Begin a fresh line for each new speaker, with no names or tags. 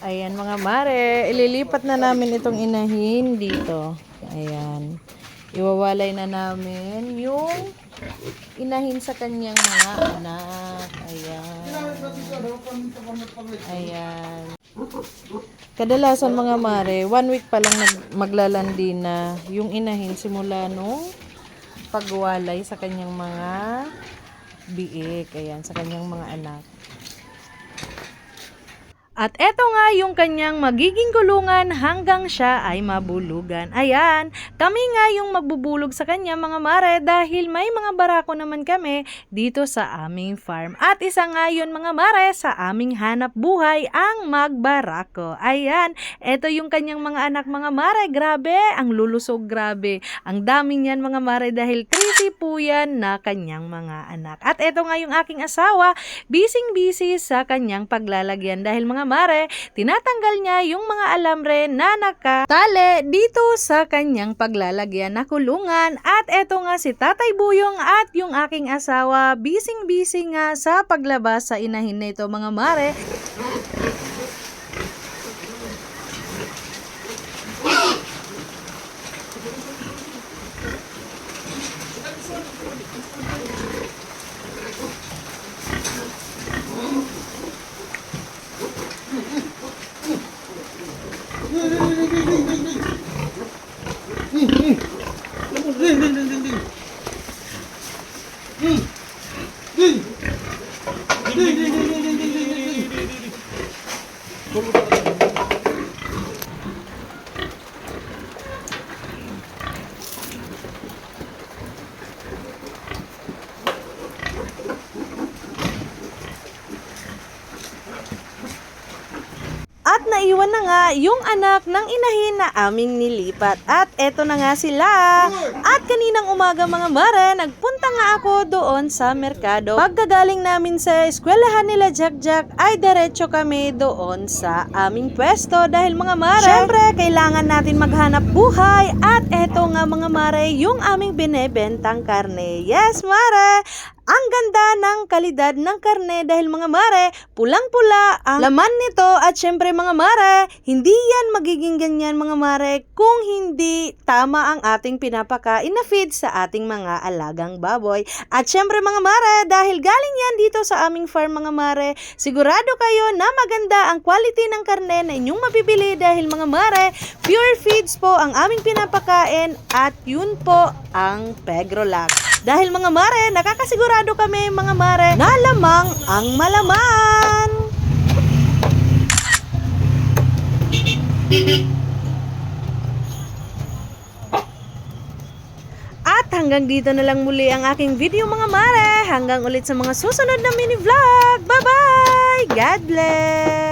Ayan mga mare, ililipat na namin itong inahin dito. Ayan. Iwawalay na namin yung inahin sa kanyang mga anak. Ayan. Ayan. Kadalasan mga mare, one week pa lang maglalandi na yung inahin simula nung pagwalay sa kanyang mga biik. Ayan, sa kanyang mga anak. At eto nga yung kanyang magiging kulungan hanggang siya ay mabulugan. Ayan, kami nga yung magbubulog sa kanya mga mare dahil may mga barako naman kami dito sa aming farm. At isa nga yun mga mare sa aming hanap buhay ang magbarako. Ayan, eto yung kanyang mga anak mga mare. Grabe, ang lulusog grabe. Ang dami niyan mga mare dahil 30 po yan na kanyang mga anak. At eto nga yung aking asawa, bising-busy sa kanyang paglalagyan dahil mga mare, tinatanggal niya yung mga alambre na nakatali dito sa kanyang paglalagyan na kulungan. At eto nga si Tatay Buyong at yung aking asawa, bising-busy nga sa paglabas sa inahin nito mga mare. Dur burada. At naiwan na nga yung anak ng inahin na aming nilipat. At eto na nga sila. At kaninang umaga mga mare, nagpunta nga ako doon sa merkado. Pagkagaling namin sa eskwelahan nila Jack Jack, ay diretso kami doon sa aming pwesto. Dahil mga mare, syempre kailangan natin maghanap buhay. At eto nga mga mare, yung aming binebentang karne. Yes mare! Ang ganda ng kalidad ng karne dahil mga mare, pulang-pula ang laman nito at syempre mga mare, hindi yan magiging ganyan mga mare kung hindi tama ang ating pinapakain na feed sa ating mga alagang baboy. At syempre mga mare, dahil galing yan dito sa aming farm mga mare, sigurado kayo na maganda ang quality ng karne na inyong mabibili dahil mga mare, pure feeds po ang aming pinapakain at yun po ang Pegrolac. Dahil mga mare, nakakasigurado kami mga mare na lamang ang malaman. At hanggang dito na lang muli ang aking video mga mare. Hanggang ulit sa mga susunod na mini vlog. Bye-bye! God bless!